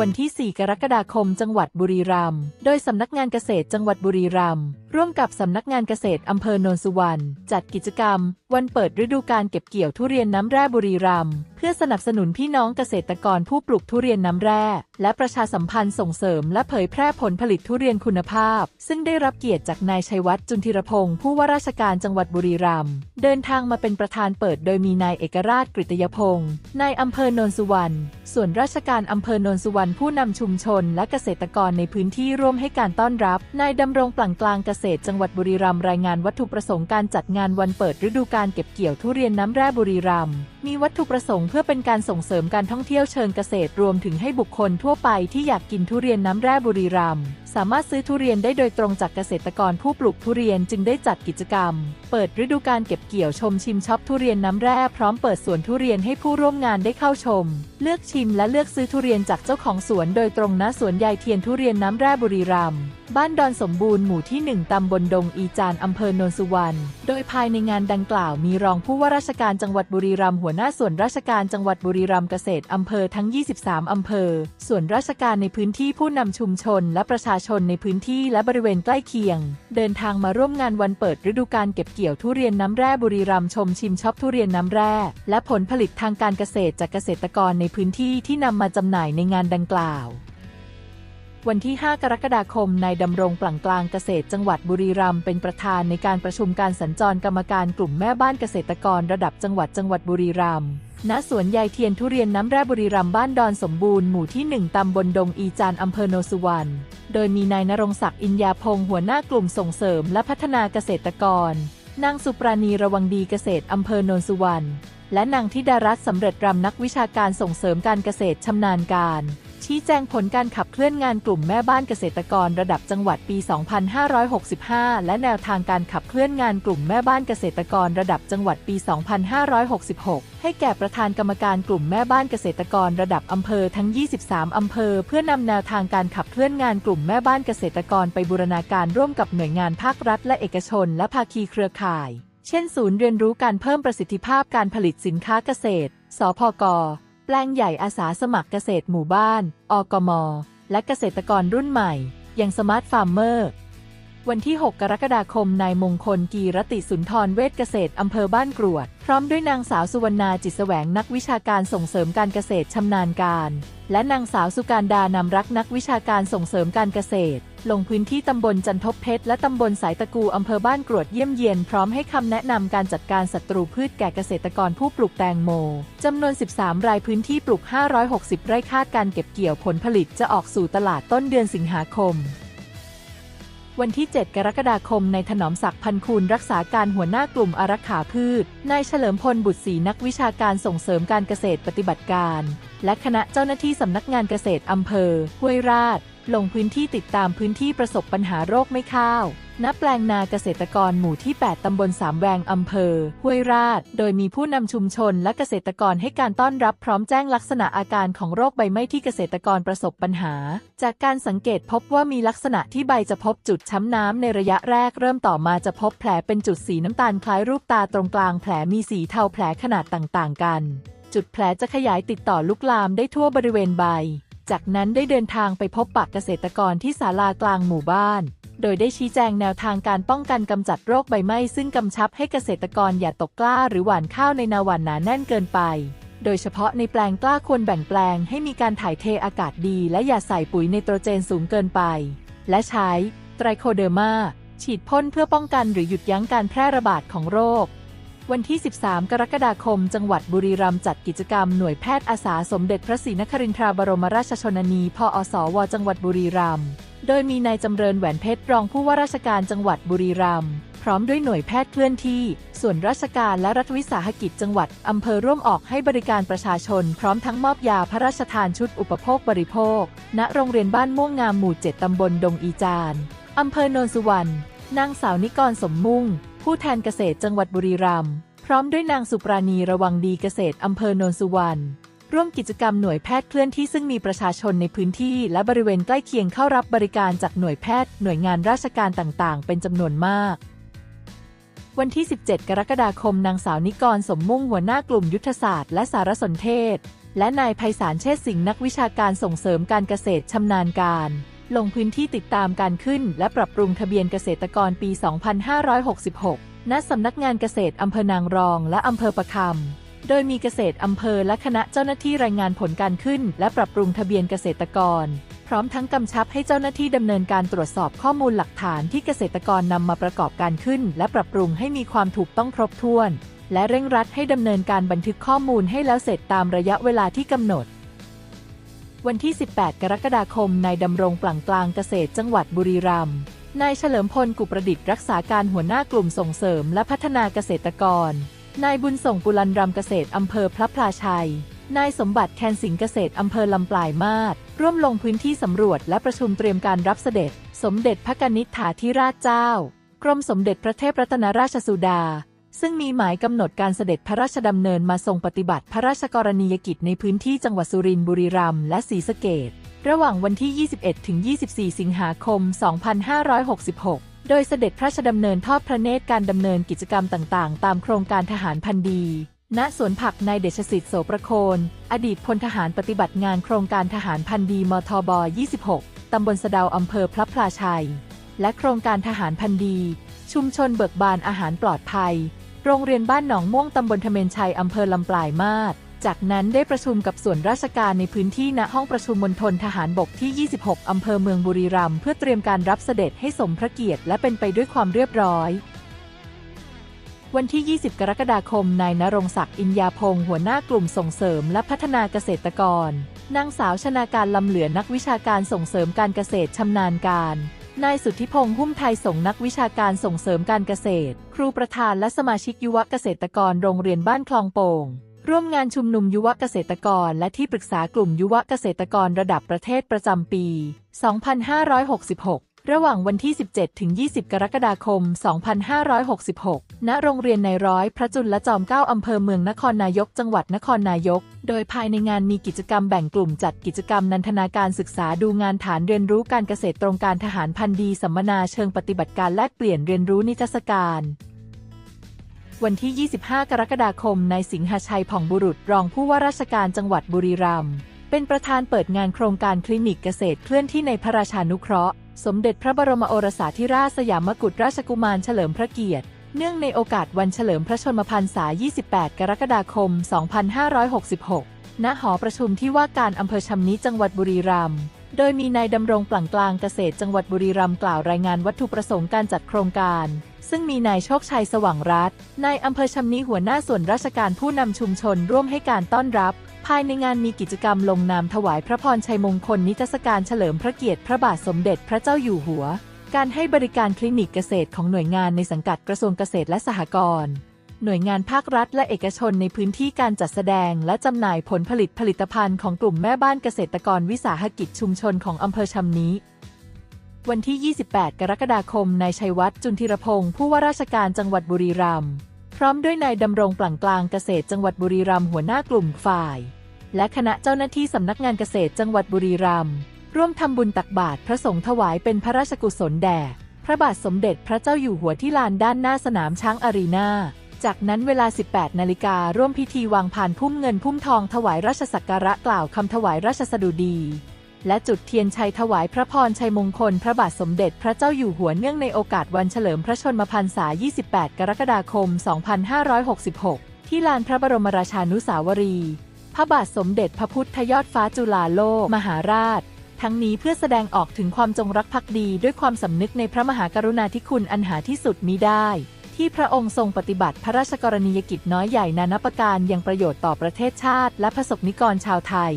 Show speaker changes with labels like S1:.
S1: วันที่ 4 กรกฎาคม จังหวัดบุรีรัมย์ โดยสำนักงานเกษตรจังหวัดบุรีรัมย์ ร่วมกับสำนักงานเกษตรอำเภอโนนสุวรรณ จัดกิจกรรม วันเปิดฤดูการเก็บเกี่ยวทุเรียนน้ำแร่บุรีรัมย์ เพื่อสนับสนุนพี่น้องเกษตรกรผู้ปลูกทุเรียนน้ำแร่ และประชาสัมพันธ์ส่งเสริม และเผยแพร่ผลผลิตทุเรียนคุณภาพ ซึ่งได้รับเกียรติจากนายชัยวัฒน์จุนทิรพงศ์ผู้ว่าราชการจังหวัดบุรีรัมย์ เดินทางมาเป็นประธานเปิด โดยมีนายเอกราชกฤตยพงศ์นายอำเภอโนนสุวรรณ ส่วนราชการอำเภอโนนสุวรรณผู้นำชุมชนและเกษตรกรในพื้นที่ร่วมให้การต้อนรับ นายดำรงปลั่งกลางเกษตรจังหวัดบุรีรัมย์รายงานวัตถุประสงค์การจัดงานวันเปิดฤดูการเก็บเกี่ยวทุเรียนน้ำแร่บุรีรัมย์มีวัตถุประสงค์เพื่อเป็นการส่งเสริมการท่องเที่ยวเชิงเกษตรรวมถึงให้บุคคลทั่วไปที่อยากกินทุเรียนน้ำแร่บุรีรัมย์ สามารถซื้อทุเรียนได้โดยตรงจากเกษตรกรผู้ปลูกทุเรียนจึงได้จัดกิจกรรม เปิดฤดูการเก็บเกี่ยวชมชิมช็อปทุเรียนน้ำแร่พร้อมเปิดสวนทุเรียนให้ผู้ร่วมงานได้เข้าชม เลือกชิมและเลือกซื้อทุเรียนจากเจ้าของสวนโดยตรงณสวนยายเทียนทุเรียนน้ำแร่บุรีรัมย์บ้านดอนสมบูรณ์หมู่ที่ 1 ตำบลดงอีจานอำเภอโนนสุวรรณ โดยภายในงานดังกล่าวมีรองผู้ว่าราชการจังหวัดบุรีรัมย์หัวหน้าส่วนราชการจังหวัดบุรีรัมย์เกษตรอำเภอทั้ง 23 อำเภอ ส่วนราชการในพื้นที่ผู้นำชุมชน และประชาชนในพื้นที่และบริเวณใกล้เคียง เดินทางมาร่วมงานวันเปิดฤดูการเก็บเกี่ยวทุเรียนน้ำแร่บุรีรัมย์ชมชิมช็อปทุเรียนน้ำแร่และผลผลิตทางการเกษตรจากเกษตรกรในพื้นที่ที่นำมาจำหน่ายในงานดังกล่าว วันที่ 5 กรกฎาคมนายดำรงปลั่งกลางเกษตรจังหวัดบุรีรัมย์เป็นประธานในการประชุมการสัญจรกรรมการกลุ่มแม่บ้านเกษตรกรระดับจังหวัดจังหวัดบุรีรัมย์ณสวนยายเทียนทุเรียนน้ำแร่บุรีรัมย์บ้านดอนสมบูรณ์หมู่ที่ 1ตำบลดงอีจานอำเภอโนนสุวรรณโดยมีนายนรงศักดิ์อินยาพงศ์หัวหน้ากลุ่มส่งเสริมและพัฒนาเกษตรกรนางสุปราณีระวังดีเกษตรอำเภอโนนสุวรรณและนางธิดารัตน์สำเร็จรำนักวิชาการส่งเสริมการเกษตรชำนาญการ ชี้แจงผลการขับเคลื่อนงานกลุ่มแม่บ้านเกษตรกรระดับจังหวัดปี 2565 และแนวทางการขับเคลื่อนงานกลุ่มแม่บ้านเกษตรกรระดับจังหวัดปี 2566 ให้แก่ประธานกรรมการกลุ่มแม่บ้านเกษตรกรระดับอำเภอทั้ง 23 อำเภอ เพื่อนำแนวทางการขับเคลื่อนงานกลุ่มแม่บ้านเกษตรกรไปบูรณาการร่วมกับหน่วยงานภาครัฐ และเอกชน และภาคีเครือข่าย เช่น ศูนย์เรียนรู้การเพิ่มประสิทธิภาพการผลิตสินค้าเกษตร สพก แปลงใหญ่อาสาสมัครเกษตรหมู่บ้าน อกม และเกษตรกรรุ่นใหม่อย่างสมาร์ทฟาร์มเมอร์ วันที่ 6 กรกฎาคม นายมงคลกีรติสุนทรเวชเกษตรอำเภอบ้านกรวด พร้อมด้วยนางสาวสุวรรณาจิตแสวงนักวิชาการส่งเสริมการเกษตรชำนาญการ และนางสาวสุการดานำรักนักวิชาการส่งเสริมการเกษตร ลงพื้นที่ตำบลจันทบเพชรและตำบลสายตะกูอำเภอบ้านกรวดเยี่ยมเยียนพร้อมให้คำแนะนำการจัดการศัตรูพืชแก่เกษตรกรผู้ปลูกแตงโมจำนวน 13 รายพื้นที่ปลูก 560 ไร่คาดการเก็บเกี่ยวผลผลิตจะออกสู่ตลาดต้นเดือนสิงหาคมวันที่ 7 กรกฎาคม ในถนอมศักดิ์พันคูณรักษาการหัวหน้ากลุ่มอารักขาพืช นายเฉลิมพลบุตรศรีนักวิชาการส่งเสริมการเกษตรปฏิบัติการ และคณะเจ้าหน้าที่สำนักงานเกษตรอำเภอห้วยราช ลงพื้นที่ติดตามพื้นที่ประสบปัญหาโรคไม่ข้าวณแปลงนาเกษตรกรหมู่ที่ 8 ตำบลสามแวง อำเภอ ห้วยราช โดยมีผู้นำชุมชนและเกษตรกรให้การต้อนรับพร้อมแจ้งลักษณะอาการของโรคใบไม้ที่เกษตรกรประสบปัญหา จากการสังเกตพบว่ามีลักษณะที่ใบจะพบจุดช้ำน้ำในระยะแรกเริ่มต่อมาจะพบแผลเป็นจุดสีน้ำตาลคล้ายรูปตาตรงกลางแผลมีสีเทาแผลขนาดต่างๆ กัน จุดแผลจะขยายติดต่อลุกลามได้ทั่วบริเวณใบ จากนั้นได้เดินทางไปพบปะเกษตรกรที่ศาลากลางหมู่บ้าน โดยได้ชี้แจงแนวทางการป้องกันกำจัดโรคใบไหม้ซึ่งกำชับให้เกษตรกรอย่าตกกล้าหรือหว่านข้าวในนาหวานหนาแน่นเกินไป โดยเฉพาะในแปลงกล้าควรแบ่งแปลงให้มีการถ่ายเทอากาศดี และอย่าใส่ปุ๋ยไนโตรเจนสูงเกินไป และใช้ไตรโคเดอร์มาฉีดพ่นเพื่อป้องกันหรือหยุดยั้งการแพร่ระบาดของโรค วันที่ 13 กรกฎาคม จังหวัดบุรีรัมย์จัดกิจกรรมหน่วยแพทย์อาสาสมเด็จพระศรีนครินทราบรมราชชนนี พอสว จังหวัดบุรีรัมย์ โดยมีนายจำเริญแหวนเพชรรองผู้ว่าราชการจังหวัดบุรีรัมย์ พร้อมด้วยหน่วยแพทย์เคลื่อนที่ ส่วนราชการและรัฐวิสาหกิจจังหวัด อำเภอร่วมออกให้บริการประชาชน พร้อมทั้งมอบยาพระราชทานชุดอุปโภคบริโภค ณ โรงเรียนบ้านม่วงงามหมู่ 7 ตำบลดงอีจาน อำเภอโนนสุวรรณ นางสาวนิกรสมมุ่ง ผู้แทนเกษตรจังหวัดบุรีรัมย์พร้อมด้วยนางสุปราณีระวังดีเกษตรอำเภอโนนสุวรรณร่วมกิจกรรมหน่วยแพทย์เคลื่อนที่ซึ่งมีประชาชนในพื้นที่ และบริเวณใกล้เคียงเข้ารับบริการจากหน่วยแพทย์ หน่วยงานราชการต่างๆ เป็นจำนวนมาก วันที่ 17 กรกฎาคมนางสาวนิกรสมมุ่งหัวหน้ากลุ่มยุทธศาสตร์และสารสนเทศ และนายไพศาลเชษสิงห์นักวิชาการส่งเสริมการเกษตรชำนาญการ ลงพื้นที่ติดตามการขึ้น และปรับปรุงทะเบียนเกษตรกรปี 2566 ณ สำนักงานเกษตรอำเภอนางรอง และอำเภอประคำ โดยมีเกษตรอำเภอและคณะเจ้าหน้าที่รายงานผลการขึ้น และปรับปรุงทะเบียนเกษตรกร พร้อมทั้งกำชับให้เจ้าหน้าที่ดำเนินการตรวจสอบข้อมูลหลักฐานที่เกษตรกรนำมาประกอบการขึ้น และปรับปรุงให้มีความถูกต้องครบถ้วน และเร่งรัดให้ดำเนินการบันทึกข้อมูลให้แล้วเสร็จตามระยะเวลาที่กำหนด วันที่ 18 กรกฎาคมนายดำรงปลั่งกลางเกษตรจังหวัดบุรีรัมย์นายเฉลิมพลกุประดิษฐ์รักษาการหัวหน้ากลุ่มส่งเสริมและพัฒนาเกษตรกร นายบุญส่งปุลันรำเกษตรอำเภอพระพลาชัย นายสมบัติแคนสิงเกษตรอำเภอลำปลายมาศร่วมลงพื้นที่สำรวจและประชุมเตรียมการรับเสด็จ สมเด็จพระกนิษฐาธิราชเจ้า กรมสมเด็จพระเทพรัตนราชสุดา ซึ่งมีหมายกำหนดการเสด็จพระราชดำเนินมาทรงปฏิบัติพระราชกรณียกิจในพื้นที่จังหวัดสุรินทร์บุรีรัมย์และศรีสะเกษระหว่างวันที่ 21 ถึง 24 สิงหาคม 2566 โดยเสด็จพระราชดำเนินทอดพระเนตรการดำเนินกิจกรรมต่างๆ ตามโครงการทหารพันดี ณ สวนผักนายเดชสิทธิ์โสประโคน อดีตพลทหารปฏิบัติงานโครงการทหารพันดีมทบ 26 ตำบลสะเดาอำเภอพระพลาชัย และโครงการทหารพันดี ชุมชนเบิกบานอาหารปลอดภัย โรงเรียนบ้านหนองม่วงตำบลทเมนชัยอำเภอลำปลายมาศจากนั้นได้ประชุมกับส่วนราชการในพื้นที่ณห้องประชุมมณฑลทหารบกที่ 26 อำเภอเมืองบุรีรัมย์เพื่อเตรียมการรับเสด็จให้สมพระเกียรติและเป็นไปด้วยความเรียบร้อย วันที่ 20 กรกฎาคม นายนรงศักดิ์อินยาพงศ์หัวหน้ากลุ่มส่งเสริมและพัฒนาเกษตรกร นางสาวชนาการลำเหลือนักวิชาการส่งเสริมการเกษตรชำนาญการ นายสุทธิพงษ์หุ้มไทยส่งนักวิชาการส่งเสริมการเกษตร ครูประธานและสมาชิกยุวเกษตรกรโรงเรียนบ้านคลองโป่งร่วมงานชุมนุมยุวเกษตรกร และที่ปรึกษากลุ่มยุวเกษตรกรระดับประเทศประจำปี 2566 ระหว่างวันที่ 17 ถึง 20 กรกฎาคม 2566ณโรงเรียนในร้อยพระจุลจอมเกล้าอำเภอเมืองนครนายก จังหวัดนครนายก โดยภายในงานมีกิจกรรมแบ่งกลุ่มจัดกิจกรรมนันทนาการศึกษาดูงานฐานเรียนรู้การเกษตรตรงการทหารพันดีสัมมนาเชิงปฏิบัติการแลกเปลี่ยนเรียนรู้นิทรรศการวันที่ 25 กรกฎาคม นายสิงหชัยผ่องบุรุษ รองผู้ว่าราชการจังหวัดบุรีรัมย์ เป็นประธานเปิดงานโครงการคลินิกเกษตรเคลื่อนที่ในพระราชานุเคราะห์ สมเด็จพระบรมโอรสาธิราชสยามกุฎราชกุมารเฉลิมพระเกียรติ เนื่องในโอกาสวันเฉลิมพระชนมพรรษา 28 กรกฎาคม 2566 ณ หอประชุมที่ว่าการอำเภอชำนิจังหวัดบุรีรัมย์ โดยมีนายดำรงปลั่งกลางเกษตรจังหวัดบุรีรัมย์กล่าวรายงานวัตถุประสงค์การจัดโครงการ ซึ่งมีนายโชคชัยสว่างรัตน์ นายอำเภอชำนิหัวหน้าส่วนราชการผู้นำชุมชนร่วมให้การต้อนรับ ภายในงานมีกิจกรรมลงนามถวายพระพรชัยมงคลนิทรรศการเฉลิมพระเกียรติพระบาทสมเด็จพระเจ้าอยู่หัว การให้บริการคลินิกเกษตรของหน่วยงานในสังกัดกระทรวงเกษตรและสหกรณ์ หน่วยงานภาครัฐและเอกชนในพื้นที่การจัดแสดงและจำหน่ายผลผลิตผลิตภัณฑ์ของกลุ่มแม่บ้านเกษตรกรวิสาหกิจชุมชนของอำเภอชำนิวันที่ 28 กรกฎาคม นายชัยวัฒน์จุนธีรพงศ์ผู้ว่าราชการจังหวัดบุรีรัมย์ พร้อมด้วยนายดำรงปลั่งกลางเกษตรจังหวัดบุรีรัมย์หัวหน้ากลุ่มฝ่าย และคณะเจ้าหน้าที่สำนักงานเกษตรจังหวัดบุรีรัมย์ ร่วมทำบุญตักบาตรพระสงฆ์ถวายเป็นพระราชกุศลแด่ พระบาทสมเด็จพระเจ้าอยู่หัวที่ลานด้านหน้าสนามช้างอารีนา จากนั้นเวลา 18 นาฬิการ่วมพิธีวางผ่านพุ่มเงินพุ่มทองถวายราชสักการะกล่าวคำถวายราชสดุดี และจุดเทียนชัยถวายพระพรชัยมงคล พระบาทสมเด็จพระเจ้าอยู่หัวเนื่องในโอกาสวันเฉลิมพระชนมพรรษา 28 กรกฎาคม 2566 ที่ลานพระบรมราชานุสาวรี พระบาทสมเด็จพระพุทธยอดฟ้าจุฬาโลกมหาราช ทั้งนี้เพื่อแสดงออกถึงความจงรักภักดีด้วยความสำนึกในพระมหากรุณาธิคุณอันหาที่สุดมิได้ ที่พระองค์ทรงปฏิบัติพระราชกรณียกิจน้อยใหญ่นานาประการยังประโยชน์ต่อประเทศชาติ และประสบนิกรชาวไทย